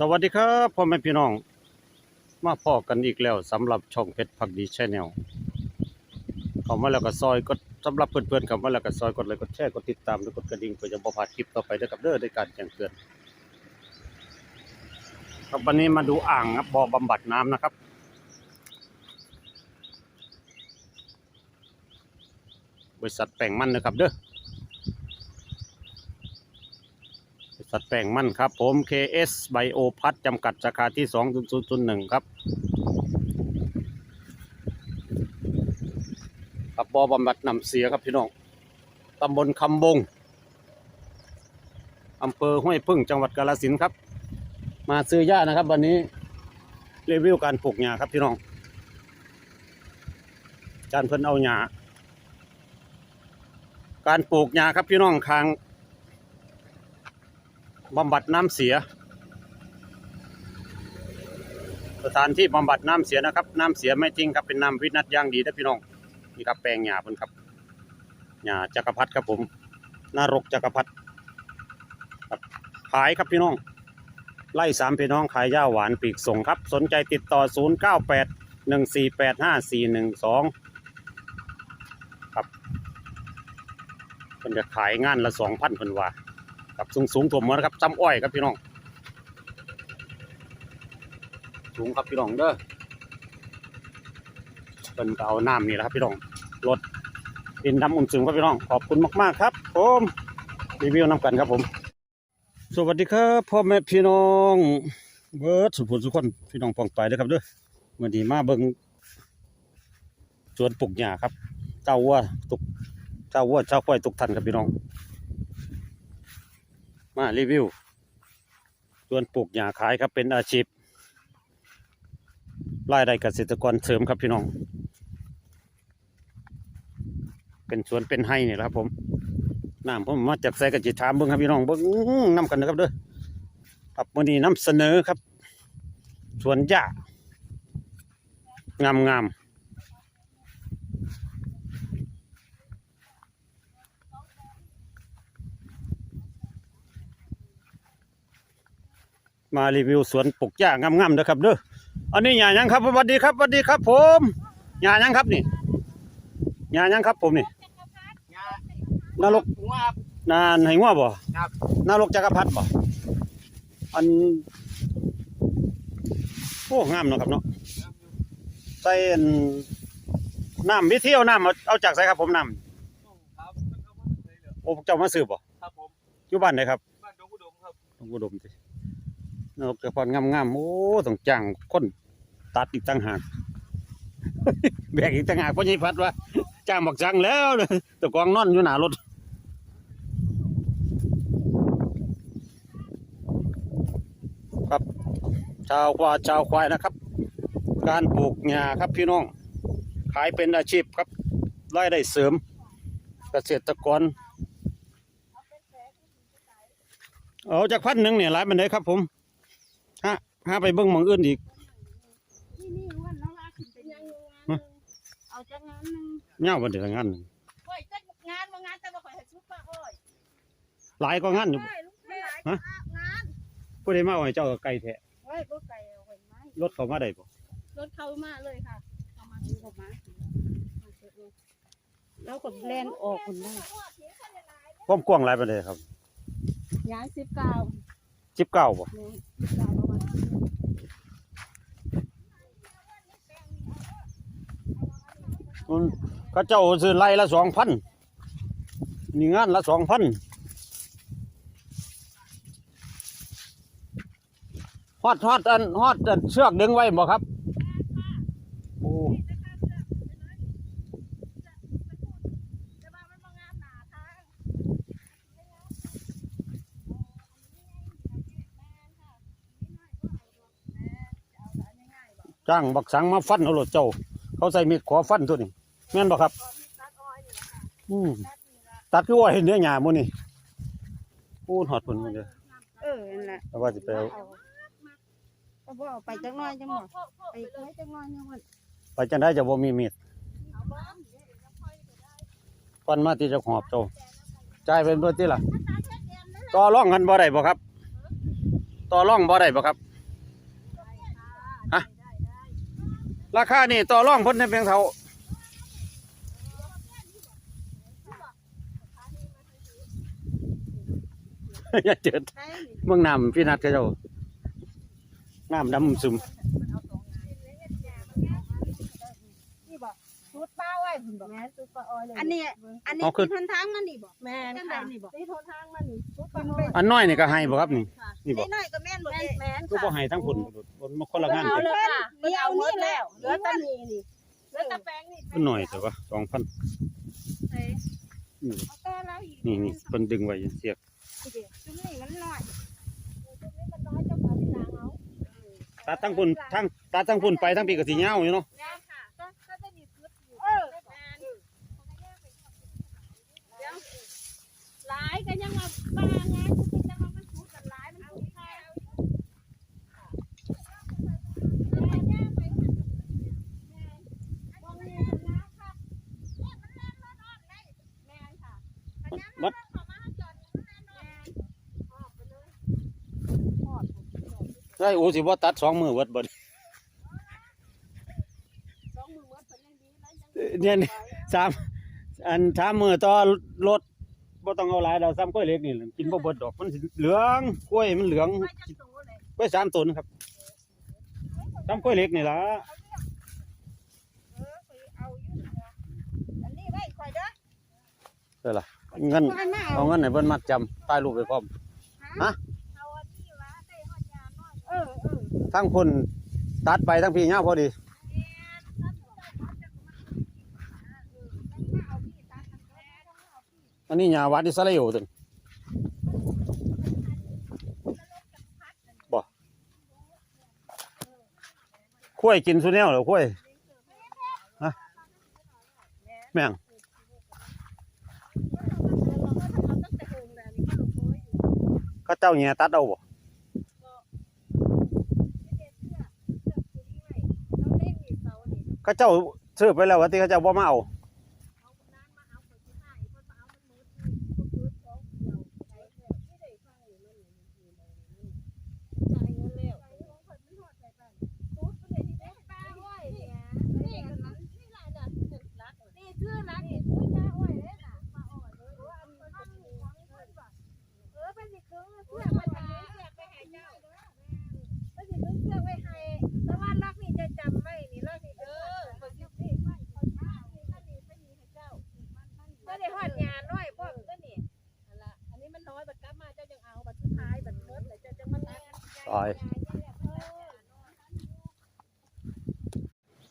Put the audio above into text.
สวัสดีครับพ่อแม่พี่น้อง มาพอกันอีกแล้วสำหรับช่องเพชรพักดีชแนลเข้ามาแล้วก็ซอยกดสำหรับเพื่อนๆเข้ามาแล้วก็ซอยกดไลค์กดแชร์กดติดตามและกดกระดิ่งเพื่อจะบ่พลาดคลิปต่อไปด้วยกับเด้อในการแจ้งเตือนครับวันนี้มาดูอ่างครับบ่อบำบัดน้ำนะครับ บริษัทแป้งมันนะครับเด้อ บริษัทแป้งมั่นครับ ผม KS Bio พัดจำกัดสาขาที่ 2001 ครับครับบอบำบัดนำเสียครับพี่น้องตำบลคำบงอำเภอห้วยพึ่งจังหวัดกาฬสินครับ มาซื้อหญ้านะครับ วันนี้รีวิวการปลูกหญ้าครับพี่น้องการเพิ่นเอาหญ้าการปลูกหญ้าครับพี่น้องคาง บำบัดน้ำเสีย สถานที่บำบัดน้ำเสียนะครับ น้ำเสียไม่จริงครับเป็นน้ำวินัทย่างดีนะพี่น้องนี่ครับแปลงหญ้าเพิ่นครับหญ้าจักรพรรดิครับผมนารกจักรพรรดิครับขายครับพี่น้อง ไล่สามพี่น้องขายหญ้าหวานปีกส่งครับ สนใจติดต่อ 0 9 8 1 4 8 5 4 1 2เพิ่นจะขายงานละสองพันเพิ่นว่า กับสูงสูงถ่วมหัวนะครับจำอ้อยครับพี่น้อง สูงครับพี่น้องเด้อเพิ่นก็เอาน้ำนี่แหละครับพี่น้องรถดินดำอุ่นสูงครับพี่น้องขอบคุณมากๆครับผมรีวิวน้ำกันครับผม สวัสดีครับพ่อแม่พี่น้องเบิร์ดสุภุสุขคนพี่น้องปองไปเด้อครับเด้อวันนี้มาเบิ่งสวนปลูกหญ้าครับเจ้าวัวตุกเจ้าวัวเจ้าควายทุกท่านครับพี่น้อง มารีวิวสวนปลูกหญ้าขายครับเป็นอาชีพรายได้เกษตรกรเสริมครับพี่น้อง เป็นสวนเป็นไห้เนี่ยแหละครับ ผมน้ำผมมาจากใส่กระจิถามเบิ้งครับพี่น้องเบิ้งน้ำกันนะครับเด้อครับวันนี้นำเสนอครับสวนหญ้างามงาม มารีวิวสวนปลูกหญ้างามๆนะครับเด้ออันนี้หญ้ายังครับสวัสดีครับสวัสดีครับ ผมหญ้ายังครับนี่หญ้ายังครับ ผมนี่นรกว่านานให้งัวบ่ครับนรกจักรพรรดิบ่อันโอ้งามเนาะครับเนาะใส่อันน้ำวิธีเอาน้ำเอาเอาจากไสครับผมน้ครับมันก็มันเลยเหรอำโอ้เจ้ามาซื้อบ่ครับผมอยู่บ้านไหนครับบ้านดงอุดมครับต้องอุดมสิ นกกระพรงามๆโอ้ต้องจ้างคนตัดอีกต่างหากแบกอีกต่างหากพราะยัยพัดว่าจ้างบอกจังแล้วเลยแตะกองนอนอยู่หนารถครับ ชาวควาชาวควายนะครับ การปลูกหญ้าครับพี่น้อง ขายเป็นอาชีพครับรายได้เสริม เกษตรกรเอาจากพันหนึ่งเนี่ยหลายมันได้ครับผม ฮะฮะไปเบิ้งหมองอื่นอีกนี่นี่วันน้องลาขึ้นเป็นยังงานเอาจากงานหนึ่งเงาวันเดียวงานหนึ่งโอ้ยจากงานมางานแต่ว่าข่อยเห็นชุดป้าโอ้ยหลายก็งานอยู่ใช่ลูกแม่ฮะงานผู้ใดมาเอาให้เจ้าก็ไกลแท้โอ้ยรถไก่เอาไว้ไหมรถเขามาได้บ่รถเข้ามาเลยค่ะเข้ามาเข้ามาแล้วกดแลนออกคนได้ความกว้างหลายปานใดครับย้ายสิบเก้าสิบเก้าบ่เนี่ยสิบเก้าประมาณ มันเขาเจ้าซื้อไร่ละสองพันนี่งานละสองพันฮอดฮอดอันฮอดอันเชือกดึงไว้บ่ครับโอ้แต่ว่างานหนาทางจ้างบักสังมาฟันเอารถเจ้า เขาใส่มีดขอฟันตัวนี้แม่นบ่ครับตัดอ้อยนี่แหละค่ะอืมตัดนี่ละตัดคือว่าเห็นเนื้อหญ้าหมื้นี่โอ้หอดเพิ่นหมดเลยเออนั่นแหละแต่ว่าสิไปเอาก็บ่เอาไปจังน้อยจังหวะไปไว้จังน้อยจังหวะไปจังได้จะบ่มีมีดเอาบ้านเดี๋ยวจะค่อยไปได้ฟันมาที่เจะหอบเจ้าจ่ายเป็นตัวที่ล่ะตาแค่แกมนั่นแหละต่อร่องกันบ่ได้บ่ครับ ต่อร่องบ่ได้บ่ครับ ราคานี่ต่อรองพิ่นในเพียงเท่าอย่าเจิดเมืองน้ำพี่นัดเขาเจ้าน้ำดำซึม บอกชุดป้าไว้คุณบอกแม่ชุดป้าอ้อยเลยอันนี้ อันนี้เอาขึ้นทนทางมันนี่บ่แม่นจังใดค่ะนี่บอกนี่โทรทางมานี่ชุดป้าอ้อยอันน้อยนี่ก็ให้บ่ครับนี่นี่บ่น้อยๆก็แม่นบ่แม่นเด้แม่นก็บ่ค่ะให้ทั้งผลผลมาคนละงานเอากันเลยค่ะเดี๋ยวนี่แล้วเหลือแต่นี่นี่เหลือแต่แป้งนี่มันหน่อยแต่ว่าสองพันเอาแต่แล้วอีกนี่นี่เพิ่นดึงไว้เสียกจุ่มนี่มันน้อยชุดนี้มันน้อยเจ้าของที่ล้างเอาตาทั้งพุ่นทั้งตาทั้งพุ่นไปทั้งปีก็สิยาวอยู่เนาะ แม่นค่ะก็ก็จะมีชุดอยู่ เออ แม่นเดี๋ยว หลายก็ยังมาบ้าไงคือจะมามันชุดกันหลายมันชุดใครเอาแม่นค่ะวัดได้โอ้สิบ่ตัดสองมือเบิดบ่สองมือวัดเพิ่นยังดีนะยังเนี่ยนี่สามอันสามมือต่อรถ บ่ต้องเอาหลายดอกซ้ำกล้วยเล็กนี่แหละกินบ่เบิดดอกมันสิเหลืองกล้วยมันเหลืองไปจังโตเลยกล้วยสามต้นครับซ้ำกล้วยเล็กนี่ล่ะเออไปเอาอยู่นี่นะอันนี้ไว้ข่อยเด้อเด้อล่ะเงินมันมาเอาเอาเงินให้เพิ่นมัดจำถ่ายรูปไว้พร้อม เอาอันนี้วะได้ฮอดยาน้อยเออเออทั้งพุ่นตัดไปทั้งพี่ยาวพอดี อันนี้ยาวัดอิสราเอลตึงบ่ข้วยกินสุแนวเหรอข้วยฮะแม่งก็เจ้าเหี่ยตัดเอาบ่ก็เจ้าซื้อไปแล้วว่าที่เขาเจ้าบ่มาเอา นี่คือรักนี่คือป้าอ้อยเลยค่ะป้าอ้อยเลยว่าอันนี้มันมีหวังเพิ่นว่าเออเป็นสิคือเพื่อมันจะเสียไปให้เจ้าเป็นสิคือเสื้อไว้ให้แต่ว่ารักนี่จะจำไว้นี่รักนี่เออเพิ่นอยู่นี่ไว้คนข้าวนี่มันนี่ไปนี่ให้เจ้าก็ได้ฮอดยาน้อยพวกก็นี่ นั่